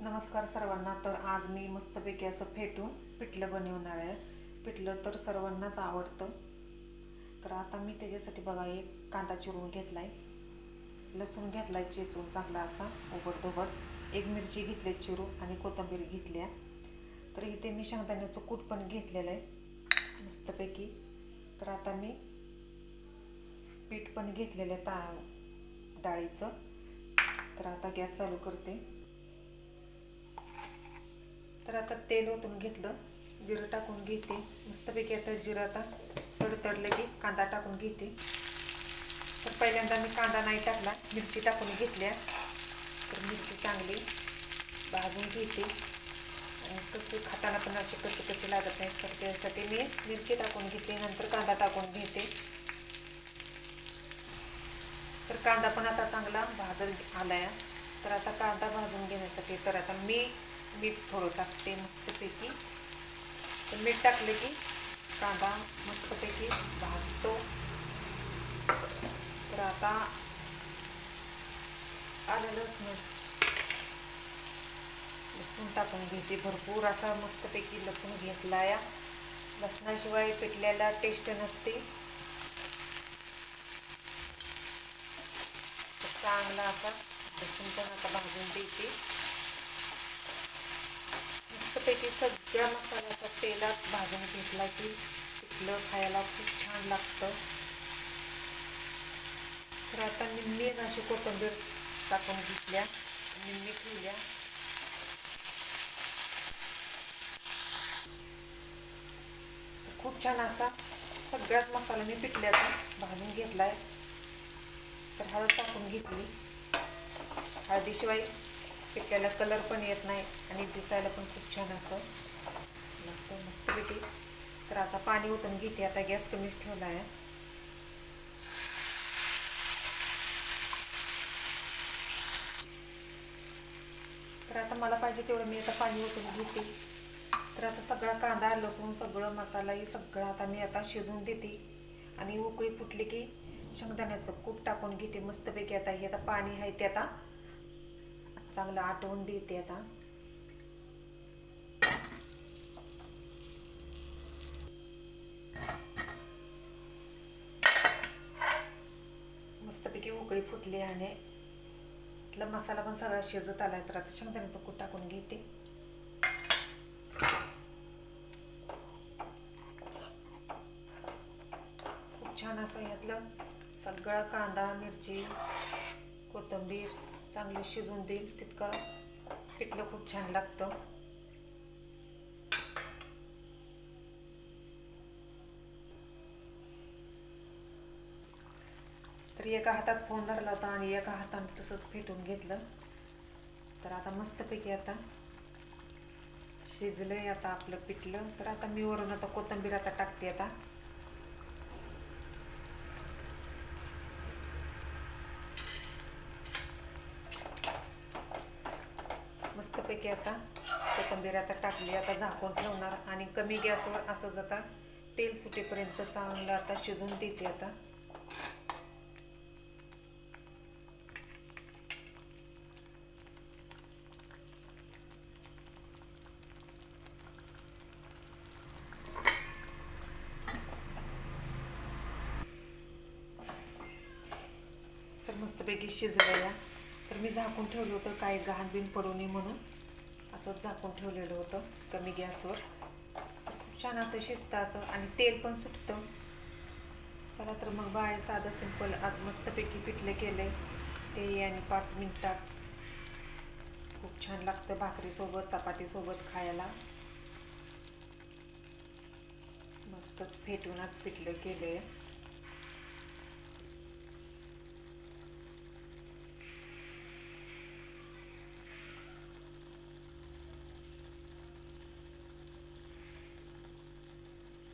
नमस्कार सर्वांना. तर आज मी मस्तपैकी असं फेटून पिठलं बनवणार आहे. पिठलं तर सर्वांनाच आवडतं. तर आता मी त्याच्यासाठी बघा एक कांदा चिरून घेतला आहे लसूण घेतला आहे चेचून चांगला असा उबडधोबड. एक मिरची घेतली चिरू आणि कोथिंबीर घेतल्या. तर इथे मी शेंगदाण्याचं कूट पण घेतलेलं आहे. मस्तपैकी. तर आता मी पीठ पण घेतलेलं आहे ता डाळीचं. तर आता गॅस चालू करते. तर आता तेल ओतून घेतलं जिरं टाकून घेते. मस्तपैकी आता जिरं आता तडतडलं की कांदा टाकून घेते. तर पहिल्यांदा मी कांदा नाही टाकला मिरची टाकून घेतल्या. तर मिरची चांगली भाजून घेते. आणि कसे खाताना पण असे कच्चे कच्चे लागत नाहीत तर त्यासाठी मी मिरची टाकून घेते नंतर कांदा टाकून घेते. तर कांदा पण आता चांगला भाजत आलाय. तर आता कांदा भाजून घेण्यासाठी तर आता मी मीठ थोडं टाकते मस्तपैकी. तर मीठ टाकले की कांदा मस्तपैकी भाजतो. तर आता आलं लसूण. लसूण टाकून घेते भरपूर असा मस्तपैकी लसूण घेतला या लसणाशिवाय पिठल्याला टेस्ट नसते. चांगला असा लसूण पण आता भाजून देते. की सगळ्या मसाल्याचा तेलात भाजून घेतला की पिठलं खायला खूप छान लागतं. तर आता निम्मी अशी कोथिंबीर टाकून घेतल्या निम्मी ठेवल्या. खूप छान असा सगळ्याच मसाला मी पिठल्याचा भाजून घेतलाय. तर हळद टाकून घेतली. हळदीशिवाय पिठल्याला कलर पण येत नाही आणि दिसायला पण खूप छान असं. लागतं मस्तपैकी तर आता पाणी ओतून घेते आता गॅस कमीच ठेवला आहे. तर आता मला पाहिजे तेवढं मी आता पाणी ओतून घेते. तर आता सगळा कांदा लसूण सगळं मसालाही सगळं आता मी आता शिजवून देते. आणि उकळी फुटली की शेंगदाण्याचं कूट टाकून घेते मस्तपैकी. आता हे आता पाणी आहे ते आता चांगलं आटवून देते आता. मस्तपैकी उकळी फुटली आणि इथला मसाला पण सगळा शिजत आलाय तर आता शेंगदाण्याचं कूट टाकून घेते. खूप छान असं यातलं सगळा कांदा मिरची कोथिंबीर चांगलं शिजवून देईल तितकं पिठलं खूप छान लागतं. तर एका हातात फोन धरला होता आणि एका हाताने तसंच फेटून घेतलं. तर आता मस्तपैकी आता शिजलंय आता आपलं पिठलं. तर आता मी वरून आता कोथिंबीर आता टाकते आता. मस्तपैकी आता कोथंबीर आता टाकली आता झाकून ठेवणार आणि कमी गॅसवर असंच आता तेल सुटेपर्यंत चांगलं आता शिजून देते आता. तर मस्तपैकी शिजवायला तर मी झाकून ठेवलं होतं काही घाण बिन पडू नये म्हणून. असं झाकून ठेवलेलं होतं कमी गॅसवर. खूप छान असं शिजतं असं आणि तेल पण सुटतं. चला तर मग बाय साधं सिंपल आज मस्तपैकी फिटलं केलं आहे ते आणि पाच मिनटात. खूप छान लागतं भाकरीसोबत चपातीसोबत खायला. मस्तच फेटूनच पिठलं केलं आहे